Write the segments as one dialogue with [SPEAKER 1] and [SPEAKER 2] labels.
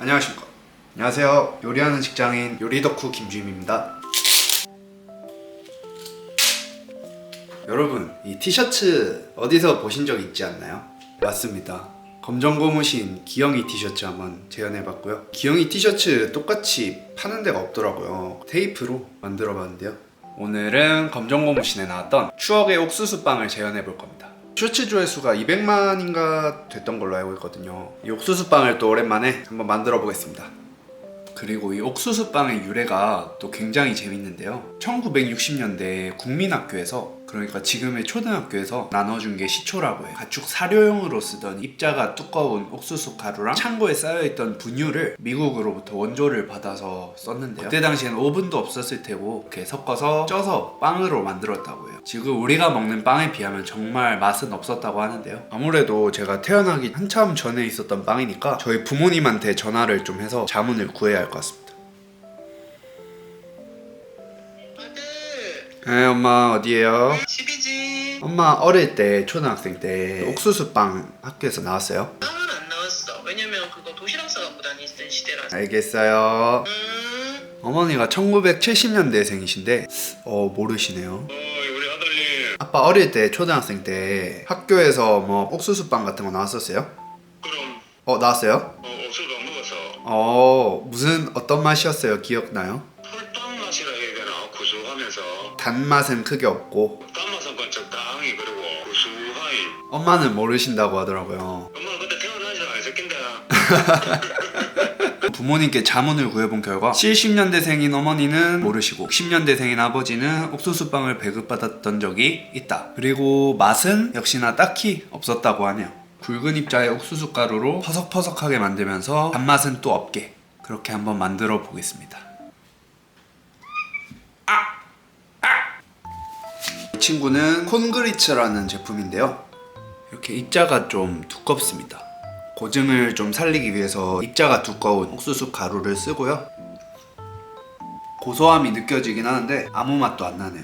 [SPEAKER 1] 안녕하십니까. 안녕하세요. 요리하는 직장인 요리 덕후 김주임입니다. 여러분, 이 티셔츠 어디서 보신 적 있지 않나요? 맞습니다. 검정 고무신 기영이 티셔츠 한번 재현해봤고요. 기영이 티셔츠 똑같이 파는 데가 없더라고요. 테이프로 만들어봤는데요. 오늘은 검정 고무신에 나왔던 추억의 옥수수 빵을 재현해볼 겁니다. 쇼츠 조회수가 200만인가 됐던 걸로 알고 있거든요. 이 옥수수 빵을 또 오랜만에 한번 만들어 보겠습니다. 그리고 이 옥수수 빵의 유래가 또 굉장히 재밌는데요. 1960년대 국민학교에서 그러니까 지금의 초등학교에서 나눠준 게 시초라고 해요. 가축 사료용으로 쓰던 입자가 두꺼운 옥수수 가루랑 창고에 쌓여있던 분유를 미국으로부터 원조를 받아서 썼는데요. 그때 당시엔 오븐도 없었을 테고 이렇게 섞어서 쪄서 빵으로 만들었다고 해요. 지금 우리가 먹는 빵에 비하면 정말 맛은 없었다고 하는데요. 아무래도 제가 태어나기 한참 전에 있었던 빵이니까 저희 부모님한테 전화를 좀 해서 자문을 구해야 할 것 같습니다. 네, 엄마 어디에요?
[SPEAKER 2] 10이지
[SPEAKER 1] 엄마 어릴 때 초등학생 때 옥수수 빵 학교에서 나왔어요?
[SPEAKER 2] 빵은 안 나왔어 왜냐면 그거 도시락 싸갖고 다니던 시대라서
[SPEAKER 1] 알겠어요.
[SPEAKER 2] 음
[SPEAKER 1] 어머니가 1970년대생이신데 어 모르시네요.
[SPEAKER 3] 어, 우리 아들님,
[SPEAKER 1] 아빠 어릴 때 초등학생 때 학교에서 뭐 옥수수 빵 같은 거 나왔었어요?
[SPEAKER 3] 그럼
[SPEAKER 1] 어 나왔어요?
[SPEAKER 3] 어, 옥수수 안 먹어서
[SPEAKER 1] 어 무슨 어떤 맛이었어요? 기억나요? 단맛은 크게 없고
[SPEAKER 3] 단맛은 건 적당히 그리고 구수하이.
[SPEAKER 1] 엄마는 모르신다고 하더라고요.
[SPEAKER 3] 엄마 그때 태어나지 않았겠다.
[SPEAKER 1] 부모님께 자문을 구해본 결과 70년대생인 어머니는 모르시고 60년대생인 아버지는 옥수수빵을 배급받았던 적이 있다. 그리고 맛은 역시나 딱히 없었다고 하네요. 굵은 입자의 옥수수 가루로 퍼석퍼석하게 만들면서 단맛은 또 없게 그렇게 한번 만들어 보겠습니다. 이 친구는 콘그리츠라는 제품인데요. 이렇게 입자가 좀 두껍습니다. 고증을 좀 살리기 위해서 입자가 두꺼운 옥수수 가루를 쓰고요. 고소함이 느껴지긴 하는데 아무 맛도 안 나네요.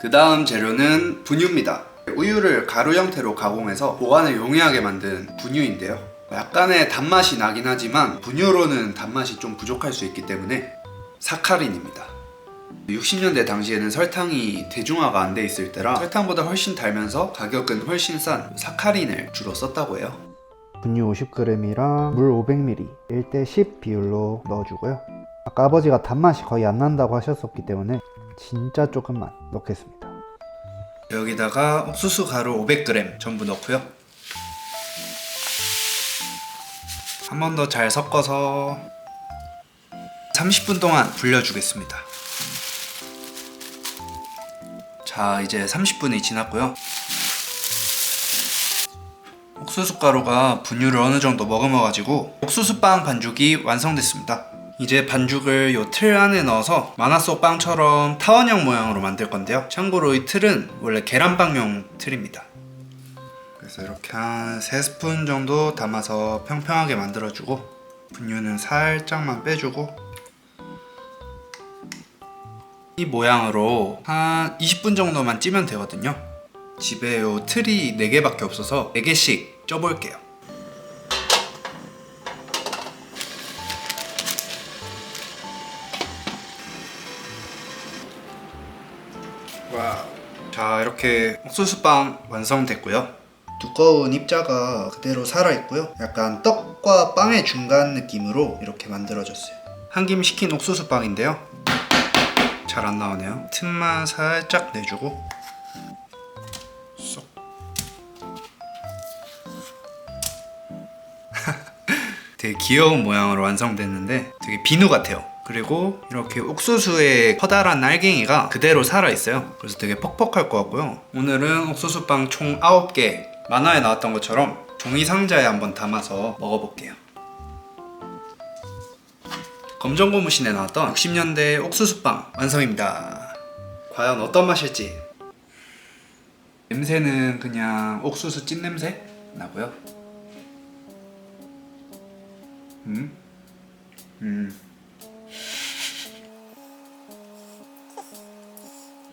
[SPEAKER 1] 그 다음 재료는 분유입니다. 우유를 가루 형태로 가공해서 보관을 용이하게 만든 분유인데요. 약간의 단맛이 나긴 하지만 분유로는 단맛이 좀 부족할 수 있기 때문에 사카린입니다. 60년대 당시에는 설탕이 대중화가 안 돼 있을 때라 설탕보다 훨씬 달면서 가격은 훨씬 싼 사카린을 주로 썼다고 해요.
[SPEAKER 4] 분유 50g이랑 물 500ml 1대 10 비율로 넣어주고요. 아까 아버지가 단맛이 거의 안 난다고 하셨었기 때문에 진짜 조금만 넣겠습니다.
[SPEAKER 1] 여기다가 옥수수 가루 500g 전부 넣고요. 한 번 더 잘 섞어서 30분 동안 불려주겠습니다. 자, 이제 30분이 지났고요. 옥수수 가루가 분유를 어느 정도 머금어 가지고 옥수수 빵 반죽이 완성됐습니다. 이제 반죽을 요 틀 안에 넣어서 마나소 빵처럼 타원형 모양으로 만들 건데요. 참고로 이 틀은 원래 계란빵용 틀입니다. 그래서 이렇게 한 3스푼 정도 담아서 평평하게 만들어주고 분유는 살짝만 빼주고 이 모양으로 한 20분 정도만 찌면 되거든요. 집에 요 틀이 4개밖에 없어서 4개씩 쪄볼게요. 와. 자, 이렇게 옥수수빵 완성됐고요. 두꺼운 입자가 그대로 살아있고요. 약간 떡과 빵의 중간 느낌으로 이렇게 만들어졌어요. 한 김 식힌 옥수수빵인데요. 잘 안 나오네요. 틈만 살짝 내주고 쏙. 되게 귀여운 모양으로 완성됐는데 되게 비누 같아요. 그리고 이렇게 옥수수의 커다란 날갱이가 그대로 살아있어요. 그래서 되게 퍽퍽할 것 같고요. 오늘은 옥수수빵 총 9개 만화에 나왔던 것처럼 종이 상자에 한번 담아서 먹어볼게요. 검정 고무신에 나왔던 60년대 옥수수빵 완성입니다. 과연 어떤 맛일지. 냄새는 그냥 옥수수 찐 냄새 나고요. 음, 음.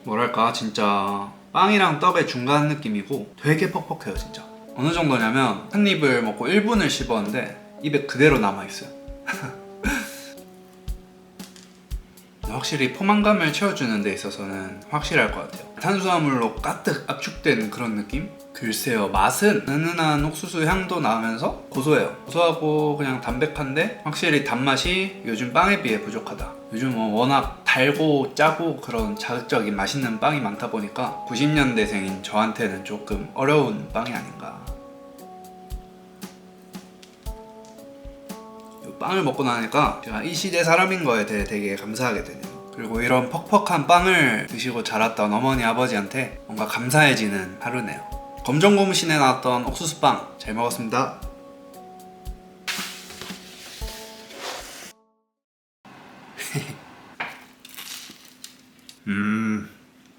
[SPEAKER 1] 뭐랄까 진짜 빵이랑 떡의 중간 느낌이고 되게 퍽퍽해요 진짜. 어느 정도냐면 한 입을 먹고 1분을 씹었는데 입에 그대로 남아 있어요. 확실히 포만감을 채워주는 데 있어서는 확실할 것 같아요. 탄수화물로 가득 압축된 그런 느낌? 글쎄요, 맛은 은은한 옥수수 향도 나면서 고소해요. 고소하고 그냥 담백한데 확실히 단맛이 요즘 빵에 비해 부족하다. 요즘 뭐 워낙 달고 짜고 그런 자극적인 맛있는 빵이 많다 보니까 90년대생인 저한테는 조금 어려운 빵이 아닌가. 빵을 먹고 나니까 제가 이 시대 사람인 거에 대해 되게 감사하게 되네요. 그리고 이런 퍽퍽한 빵을 드시고 자랐던 어머니 아버지한테 뭔가 감사해지는 하루네요. 검정고무신에 나왔던 옥수수빵 잘 먹었습니다. 음.